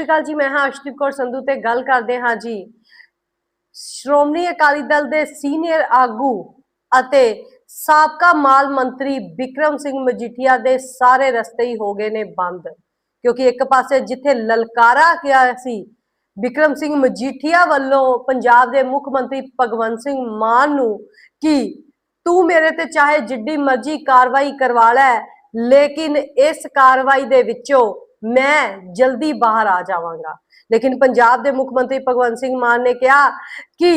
ਸਤਿ ਸ਼੍ਰੀ ਅਕਾਲ ਜੀ, ਮੈਂ ਹਾਂ ਅਰਸ਼ਦੀਪ ਕੌਰ ਸੰਧੂ ਤੇ ਗੱਲ ਕਰਦੇ ਹਾਂ ਜੀ। ਸ਼੍ਰੋਮਣੀ ਅਕਾਲੀ ਦਲ ਦੇ ਸੀਨੀਅਰ ਆਗੂ ਅਤੇ ਸਾਬਕਾ ਮਾਲ ਮੰਤਰੀ ਵਿਕਰਮ ਸਿੰਘ ਮਜੀਠੀਆ ਦੇ ਸਾਰੇ ਰਸਤੇ ਹੀ ਹੋ ਗਏ ਨੇ ਬੰਦ। ਕਿਉਂਕਿ ਇੱਕ ਪਾਸੇ ਜਿੱਥੇ ਲਲਕਾਰਾ ਗਿਆ ਸੀ ਵਿਕਰਮ ਸਿੰਘ ਮਜੀਠੀਆ ਵੱਲੋਂ ਪੰਜਾਬ ਦੇ ਮੁੱਖ ਮੰਤਰੀ ਭਗਵੰਤ ਸਿੰਘ ਮਾਨ ਨੂੰ ਕਿ ਤੂੰ ਮੇਰੇ ਤੇ ਚਾਹੇ ਜਿੱਡੀ ਮਰਜ਼ੀ ਕਾਰਵਾਈ ਕਰਵਾ ਲੈ, ਲੇਕਿਨ ਇਸ ਕਾਰਵਾਈ ਦੇ ਵਿੱਚੋਂ ਮੈਂ ਜਲਦੀ ਬਾਹਰ ਆ ਜਾਵਾਂਗਾ। ਲੇਕਿਨ ਪੰਜਾਬ ਦੇ ਮੁੱਖ ਮੰਤਰੀ ਭਗਵੰਤ ਸਿੰਘ ਮਾਨ ਨੇ ਕਿਹਾ ਕਿ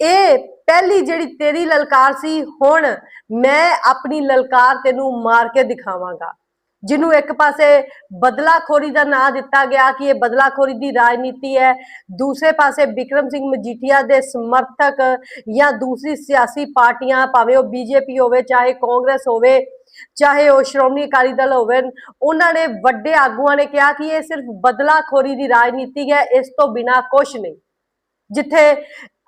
ਇਹ ਪਹਿਲੀ ਜਿਹੜੀ ਤੇਰੀ ਲਲਕਾਰ ਸੀ, ਹੁਣ ਮੈਂ ਆਪਣੀ ਲਲਕਾਰ ਤੈਨੂੰ ਮਾਰ ਕੇ ਦਿਖਾਵਾਂਗਾ। ਜਿਹਨੂੰ ਇੱਕ ਪਾਸੇ ਬਦਲਾਖੋਰੀ ਦਾ ਨਾਂ ਦਿੱਤਾ ਗਿਆ ਕਿ ਇਹ ਬਦਲਾਖੋਰੀ ਦੀ ਰਾਜਨੀਤੀ ਹੈ, ਦੂਸਰੇ ਪਾਸੇ ਵਿਕਰਮ ਸਿੰਘ ਮਜੀਠੀਆ ਦੇ ਸਮਰਥਕ ਜਾਂ ਦੂਸਰੀ ਸਿਆਸੀ ਪਾਰਟੀਆਂ, ਭਾਵੇਂ ਉਹ ਬੀਜੇਪੀ ਹੋਵੇ, ਚਾਹੇ ਕਾਂਗਰਸ ਹੋਵੇ, ਚਾਹੇ ਉਹ ਸ਼੍ਰੋਮਣੀ ਅਕਾਲੀ ਦਲ ਹੋਵੇ, ਉਹਨਾਂ ਨੇ ਵੱਡੇ ਆਗੂਆਂ ਨੇ ਕਿਹਾ ਕਿ ਇਹ ਸਿਰਫ ਬਦਲਾਖੋਰੀ ਦੀ ਰਾਜਨੀਤੀ ਹੈ, ਇਸ ਤੋਂ ਬਿਨਾ ਕੁਝ ਨਹੀਂ। ਜਿੱਥੇ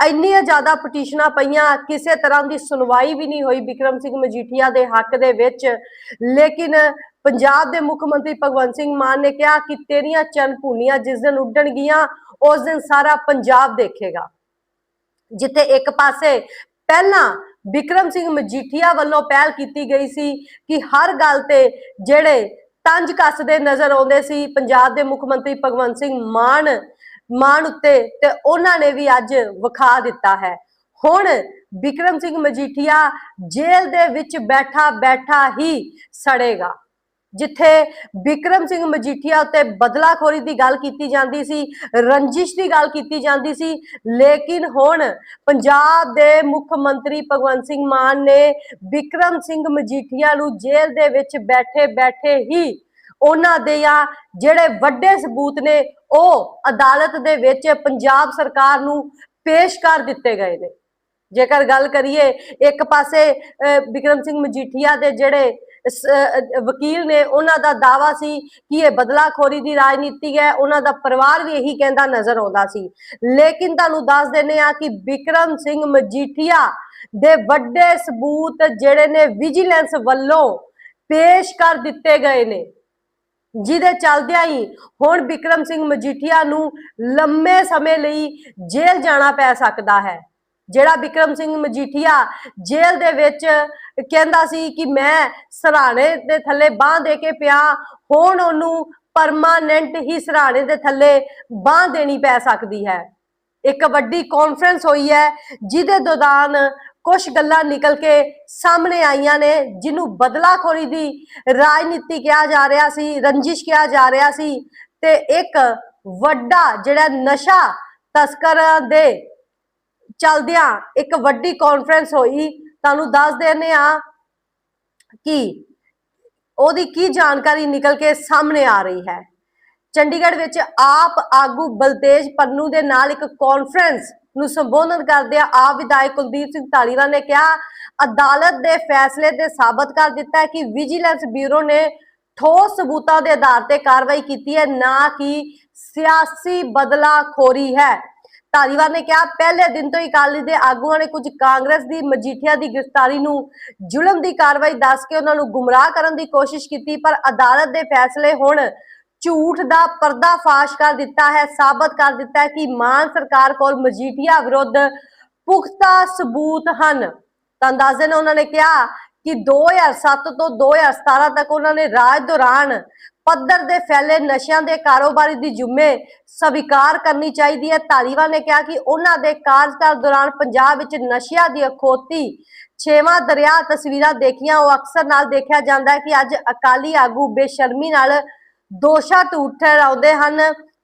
ਇੰਨੀਆਂ ਜ਼ਿਆਦਾ ਪਟੀਸ਼ਨਾਂ ਪਈਆਂ, ਕਿਸੇ ਤਰ੍ਹਾਂ ਦੀ ਸੁਣਵਾਈ ਵੀ ਨਹੀਂ ਹੋਈ ਵਿਕਰਮ ਸਿੰਘ ਮਜੀਠੀਆ ਦੇ ਹੱਕ ਦੇ ਵਿੱਚ। ਲੇਕਿਨ ਪੰਜਾਬ ਦੇ ਮੁੱਖ ਮੰਤਰੀ ਭਗਵੰਤ ਸਿੰਘ ਮਾਨ ਨੇ ਕਿਹਾ ਕਿ ਤੇਰੀਆਂ ਚੰਨ ਭੂਨੀਆਂ ਜਿਸ ਦਿਨ ਉੱਡਣਗੀਆਂ ਉਸ ਦਿਨ ਸਾਰਾ ਪੰਜਾਬ ਦੇਖੇਗਾ। ਜਿੱਥੇ ਇੱਕ ਪਾਸੇ ਪਹਿਲਾਂ ਵਿਕਰਮ ਸਿੰਘ ਮਜੀਠੀਆ ਵੱਲੋਂ ਪਹਿਲ ਕੀਤੀ ਗਈ ਸੀ ਕਿ ਹਰ ਗੱਲ ਤੇ ਜਿਹੜੇ ਤੰਜ ਕੱਸਦੇ ਨਜ਼ਰ ਆਉਂਦੇ ਸੀ, ਪੰਜਾਬ ਦੇ ਮੁੱਖ ਮੰਤਰੀ ਭਗਵੰਤ ਸਿੰਘ ਮਾਨ ਮਾਨ ਉੱਤੇ ਤੇ ਉਹਨਾਂ ਨੇ ਵੀ ਅੱਜ ਵਿਖਾ ਦਿੱਤਾ ਹੈ। ਹੁਣ ਵਿਕਰਮ ਸਿੰਘ ਮਜੀਠੀਆ ਜੇਲ੍ਹ ਦੇ ਵਿੱਚ ਬੈਠਾ ਬੈਠਾ ਹੀ ਸੜੇਗਾ, ਜਿੱਥੇ ਵਿਕਰਮ ਸਿੰਘ ਮਜੀਠੀਆ ਉੱਤੇ ਬਦਲਾਖੋਰੀ ਦੀ ਗੱਲ ਕੀਤੀ ਜਾਂਦੀ ਸੀ, ਰੰਜਿਸ਼ ਦੀ ਗੱਲ ਕੀਤੀ ਜਾਂਦੀ ਸੀ, ਲੇਕਿਨ ਹੁਣ ਪੰਜਾਬ ਦੇ ਮੁੱਖ ਮੰਤਰੀ ਭਗਵੰਤ ਸਿੰਘ ਮਾਨ ਨੇ ਵਿਕਰਮ ਸਿੰਘ ਮਜੀਠੀਆ ਨੂੰ ਜੇਲ੍ਹ ਦੇ ਵਿੱਚ ਬੈਠੇ ਬੈਠੇ ਹੀ ਉਹਨਾਂ ਦੇ ਜਾਂ ਜਿਹੜੇ ਵੱਡੇ ਸਬੂਤ ਨੇ ਉਹ ਅਦਾਲਤ ਦੇ ਵਿੱਚ ਪੰਜਾਬ ਸਰਕਾਰ ਨੂੰ ਪੇਸ਼ ਕਰ ਦਿੱਤੇ ਗਏ ਨੇ। ਜੇਕਰ ਗੱਲ ਕਰੀਏ ਇੱਕ ਪਾਸੇ ਅਹ, ਵਿਕਰਮ ਸਿੰਘ ਮਜੀਠੀਆ ਦੇ ਜਿਹੜੇ ਵਕੀਲ ਨੇ ਉਹਨਾਂ ਦਾ ਦਾਵਾ ਸੀ ਕਿ ਇਹ ਬਦਲਾਖੋਰੀ ਦੀ ਰਾਜਨੀਤੀ ਹੈ ਉਹਨਾਂ ਦਾ ਪਰਿਵਾਰ ਵੀ ਇਹੀ ਕਹਿੰਦਾ ਨਜ਼ਰ ਆਉਂਦਾ ਸੀ। ਲੇਕਿਨ ਤੁਹਾਨੂੰ ਦੱਸ ਦਿੰਦੇ ਆ ਕਿ ਵਿਕਰਮ ਸਿੰਘ ਮਜੀਠੀਆ ਦੇ ਵੱਡੇ ਸਬੂਤ ਜਿਹੜੇ ਨੇ ਵਿਜੀਲੈਂਸ ਵੱਲੋਂ ਪੇਸ਼ ਕਰ ਦਿੱਤੇ ਗਏ ਨੇ। ਜਿਹਦੇ ਚੱਲਦਿਆਂ ਹੀ ਹੁਣ ਵਿਕਰਮ ਸਿੰਘ ਮਜੀਠੀਆ ਨੂੰ ਲੰਮੇ ਸਮੇਂ ਲਈ ਜੇਲ੍ਹ ਜਾਣਾ ਪੈ ਸਕਦਾ ਹੈ। ਜਿਹੜਾ ਵਿਕਰਮ ਸਿੰਘ ਮਜੀਠੀਆ ਜੇਲ੍ਹ ਦੇ ਵਿੱਚ ਕਹਿੰਦਾ ਸੀ ਕਿ ਮੈਂ ਸਰਾਣੇ ਦੇ ਥੱਲੇ ਬਾਹ ਦੇ ਕੇ ਪਿਆ, ਹੁਣ ਉਹਨੂੰ ਪਰਮਾਨੈਂਟ ਹੀ ਸਰਾਣੇ ਦੇ ਥੱਲੇ ਬਾਹ ਦੇਣੀ ਪੈ ਸਕਦੀ ਹੈ। ਇੱਕ ਵੱਡੀ ਕਾਨਫਰੰਸ ਹੋਈ ਹੈ, ਜਿਹਦੇ ਦੌਰਾਨ ਕੁਝ ਗੱਲਾਂ ਨਿਕਲ ਕੇ ਸਾਹਮਣੇ ਆਈਆਂ ਨੇ, ਜਿਹਨੂੰ ਬਦਲਾਖੋਰੀ ਦੀ ਰਾਜਨੀਤੀ ਕਿਹਾ ਜਾ ਰਿਹਾ ਸੀ, ਰੰਜਿਸ਼ ਕਿਹਾ ਜਾ ਰਿਹਾ ਸੀ ਤੇ ਇੱਕ ਵੱਡਾ ਜਿਹੜਾ ਨਸ਼ਾ ਤਸਕਰਾਂ ਦੇ ਚਲਦਿਆਂ ਇੱਕ ਵੱਡੀ ਕਾਨਫਰੰਸ ਹੋਈ। ਤੁਹਾਨੂੰ ਦੱਸ ਦਿੰਦੇ ਆ ਕਿ ਉਹਦੀ ਕੀ ਜਾਣਕਾਰੀ ਨਿਕਲ ਕੇ ਸਾਹਮਣੇ ਆ ਰਹੀ ਹੈ। ਚੰਡੀਗੜ੍ਹ ਵਿੱਚ ਆਪ ਆਗੂ ਬਲਤੇਜ ਪੰਨੂ ਦੇ ਨਾਲ ਇੱਕ ਕਾਨਫਰੰਸ ਨੂੰ ਸੰਬੋਧਨ ਕਰਦਿਆਂ ਆਪ ਵਿਧਾਇਕ ਕੁਲਦੀਪ ਸਿੰਘ ਧਾਲੀਵਾਲ ਨੇ ਕਿਹਾ, ਅਦਾਲਤ ਦੇ ਫੈਸਲੇ ਤੇ ਸਾਬਤ ਕਰ ਦਿੱਤਾ ਹੈ ਕਿ ਵਿਜੀਲੈਂਸ ਬਿਊਰੋ ਨੇ ਠੋਸ ਸਬੂਤਾਂ ਦੇ ਆਧਾਰ ਤੇ ਕਾਰਵਾਈ ਕੀਤੀ ਹੈ, ਨਾ ਕਿ ਸਿਆਸੀ ਬਦਲਾਖੋਰੀ ਹੈ। ਧਾਲੀਵਾਲ ਨੇ ਕਿਹਾ, ਪਹਿਲੇ ਦਿਨ ਤੋਂ ਹੀ ਅਕਾਲੀ ਦੇ ਆਗੂਆਂ ਨੇ ਕੁਝ ਕਾਂਗਰਸ ਦੀ ਮਜੀਠੀਆ ਦੀ ਗ੍ਰਿਫਤਾਰੀ ਨੂੰ ਜ਼ੁਲਮ ਦੀ ਕਾਰਵਾਈ ਦੱਸ ਕੇ ਉਹਨਾਂ ਨੂੰ ਗੁੰਮਰਾਹ ਕਰਨ ਦੀ ਕੋਸ਼ਿਸ਼ ਕੀਤੀ, ਪਰ ਅਦਾਲਤ ਦੇ ਫੈਸਲੇ ਹੁਣ ਝੂਠ ਦਾ ਪਰਦਾਫਾਸ਼ ਕਰ ਦਿੱਤਾ ਹੈ, ਸਾਬਤ ਕਰ ਦਿੱਤਾ ਹੈ ਕਿ ਮਾਨ ਸਰਕਾਰ ਕੋਲ ਮਜੀਠੀਆ ਵਿਰੁੱਧ ਪੁਖਤਾ ਸਬੂਤ ਹਨ। ਤਾਂ ਦੱਸ ਦੇਣਾ ਉਹਨਾਂ ਨੇ ਕਿਹਾ ਕਿ 2007 ਤੋਂ 2017 ਤੱਕ ਉਹਨਾਂ ਨੇ ਰਾਜ ਦੌਰਾਨ ਪੱਧਰ ਦੇ ਫੈਲੇ ਨਸ਼ਿਆਂ ਦੇ ਕਾਰੋਬਾਰੀ ਦੀ ਜ਼ਿੰਮੇ ਸਵੀਕਾਰ ਕਰਨੀ ਚਾਹੀਦੀ ਹੈ। ਧਾਲੀਵਾਲ ਨੇ ਕਿਹਾ ਕਿ ਉਹਨਾਂ ਦੇ ਕਾਰਜਕਾਲ ਦੌਰਾਨ ਪੰਜਾਬ ਵਿੱਚ ਨਸ਼ਿਆਂ ਦੀ ਅਖੋਤੀ ਛੇਵਾਂ ਦਰਿਆ ਤਸਵੀਰਾਂ ਦੇਖੀਆਂ। ਉਹ ਅਕਸਰ ਨਾਲ ਦੇਖਿਆ ਜਾਂਦਾ ਹੈ ਕਿ ਅੱਜ ਅਕਾਲੀ ਆਗੂ ਬੇਸ਼ਰਮੀ ਨਾਲ ਦੋਸ਼ਾਂ ਝੂਠ ਠਹਿਰਾਉਂਦੇ ਹਨ,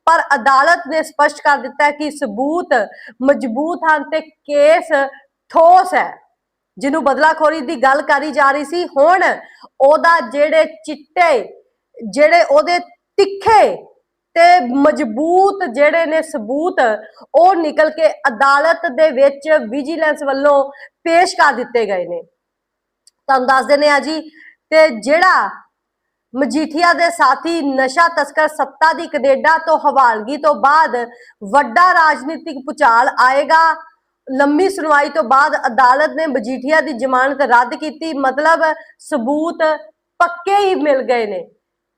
ਪਰ ਅਦਾਲਤ ਨੇ ਸਪਸ਼ਟ ਕਰ ਦਿੱਤਾ ਕਿ ਸਬੂਤ ਮਜ਼ਬੂਤ ਹਨ ਤੇ ਕੇਸ ਠੋਸ ਹੈ। ਜਿਹਨੂੰ ਬਦਲਾਖੋਰੀ ਦੀ ਗੱਲ ਕਰੀ ਜਾ ਰਹੀ ਸੀ, ਹੁਣ ਉਹਦਾ ਜਿਹੜੇ ਚਿੱਟੇ, ਜਿਹੜੇ ਉਹਦੇ ਤਿੱਖੇ ਤੇ ਮਜ਼ਬੂਤ ਜਿਹੜੇ ਨੇ ਸਬੂਤ, ਉਹ ਨਿਕਲ ਕੇ ਅਦਾਲਤ ਦੇ ਵਿੱਚ ਵਿਜੀਲੈਂਸ ਵੱਲੋਂ ਪੇਸ਼ ਕਰ ਦਿੱਤੇ ਗਏ ਨੇ। ਤੁਹਾਨੂੰ ਦੱਸ ਦਿੰਦੇ ਆ ਜੀ, ਤੇ ਜਿਹੜਾ ਮਜੀਠੀਆ ਦੇ ਸਾਥੀ ਨਸ਼ਾ ਤਸਕਰ ਸੱਤਾ ਦੀ ਕੈਨੇਡਾ ਤੋਂ ਹਵਾਲਗੀ ਤੋਂ ਬਾਅਦ ਵੱਡਾ ਰਾਜਨੀਤਿਕ ਪੁਚਾਲ ਆਏਗਾ। ਲੰਮੀ ਸੁਣਵਾਈ ਤੋਂ ਬਾਅਦ ਅਦਾਲਤ ਨੇ ਮਜੀਠੀਆ ਦੀ ਜ਼ਮਾਨਤ ਰੱਦ ਕੀਤੀ। ਮਤਲਬ ਸਬੂਤ ਪੱਕੇ ਹੀ ਮਿਲ ਗਏ ਨੇ।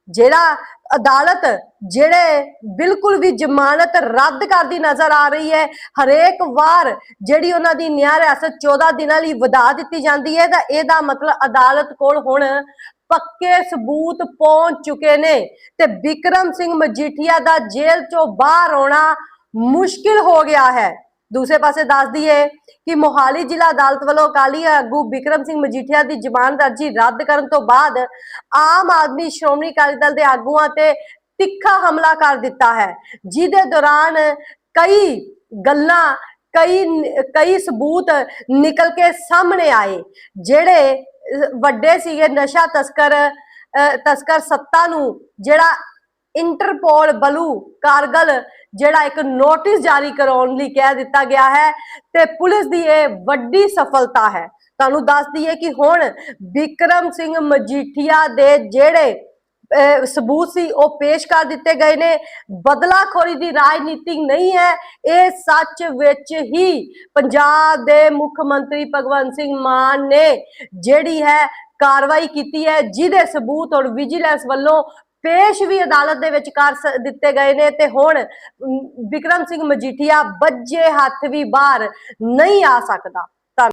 ਜਿਹੜਾ ਅਦਾਲਤ, ਜਿਹੜੇ ਬਿਲਕੁਲ ਵੀ ਜ਼ਮਾਨਤ ਰੱਦ ਕਰਦੀ ਨਜ਼ਰ ਆ ਰਹੀ ਹੈ, ਹਰੇਕ ਵਾਰ ਜਿਹੜੀ ਉਹਨਾਂ ਦੀ ਨਿਆਂ ਰਿਆਸਤ 14 ਦਿਨਾਂ ਲਈ ਵਧਾ ਦਿੱਤੀ ਜਾਂਦੀ ਹੈ, ਤਾਂ ਇਹਦਾ ਮਤਲਬ ਅਦਾਲਤ ਕੋਲ ਹੁਣ ਪੱਕੇ ਸਬੂਤ ਪਹੁੰਚ ਚੁੱਕੇ ਨੇ ਤੇ ਵਿਕਰਮ ਸਿੰਘ ਮਜੀਠੀਆ ਦਾ ਜੇਲ੍ਹ ਚੋਂ ਬਾਹਰ ਆਉਣਾ ਮੁਸ਼ਕਿਲ ਹੋ ਗਿਆ ਹੈ। ਦੂਸਰੇ ਪਾਸੇ ਦੱਸ ਦਈਏ ਕਿ ਮੋਹਾਲੀ ਜ਼ਿਲ੍ਹਾ ਅਦਾਲਤ ਵੱਲੋਂ ਅਕਾਲੀ ਆਗੂ ਵਿਕਰਮ ਸਿੰਘ ਮਜੀਠੀਆ ਦੀ ਜ਼ਮਾਨਤ ਅਰਜ਼ੀ ਰੱਦ ਕਰਨ ਤੋਂ ਬਾਅਦ ਆਮ ਆਦਮੀ ਸ਼੍ਰੋਮਣੀ ਅਕਾਲੀ ਦਲ ਦੇ ਆਗੂਆਂ ਤੇ ਤਿੱਖਾ ਹਮਲਾ ਕਰ ਦਿੱਤਾ ਹੈ। ਜਿਹਦੇ ਦੌਰਾਨ ਕਈ ਗੱਲਾਂ, ਕਈ ਕਈ ਸਬੂਤ ਨਿਕਲ ਕੇ ਸਾਹਮਣੇ ਆਏ, ਜਿਹੜੇ ਵੱਡੇ ਸੀਗੇ ਨਸ਼ਾ ਤਸਕਰ ਤਸਕਰ ਸੱਤਾ ਨੂੰ, ਜਿਹੜਾ ਇੰਟਰਪੋਲ ਬਲੂ ਕਾਰਗਲ, ਜਿਹੜਾ ਇੱਕ ਨੋਟਿਸ ਜਾਰੀ ਕਰਾਉਣ ਲਈ ਕਹਿ ਦਿੱਤਾ ਗਿਆ ਹੈ, ਤੇ ਪੁਲਿਸ ਦੀ ਇਹ ਵੱਡੀ ਸਫਲਤਾ ਹੈ। ਤੁਹਾਨੂੰ ਦੱਸ ਦਈਏ ਕਿ ਹੁਣ ਵਿਕਰਮ ਸਿੰਘ ਮਜੀਠੀਆ ਦੇ ਜਿਹੜੇ ਸਬੂਤ ਸੀ ਉਹ ਪੇਸ਼ ਕਰ ਦਿੱਤੇ ਗਏ ਨੇ। ਬਦਲਾਖੋਰੀ ਦੀ ਰਾਜਨੀਤੀ ਨਹੀਂ ਹੈ। ਇਹ ਸੱਚ ਵਿੱਚ ਹੀ ਪੰਜਾਬ ਦੇ ਮੁੱਖ ਮੰਤਰੀ ਭਗਵੰਤ ਸਿੰਘ ਮਾਨ ਨੇ ਜਿਹੜੀ ਹੈ ਕਾਰਵਾਈ ਕੀਤੀ ਹੈ ਜਿਹਦੇ ਸਬੂਤ ਔਰ ਵਿਜੀਲੈਂਸ ਵੱਲੋਂ ਪੇਸ਼ ਵੀ ਅਦਾਲਤ ਦੇ ਵਿੱਚ ਕਰ ਦਿੱਤੇ ਗਏ ਨੇ ਤੇ ਹੁਣ ਅਮ, ਵਿਕਰਮ ਸਿੰਘ ਮਜੀਠੀਆ ਬੱਜੇ ਹੱਥ ਵੀ ਬਾਹਰ ਨਹੀਂ ਆ ਸਕਦਾ।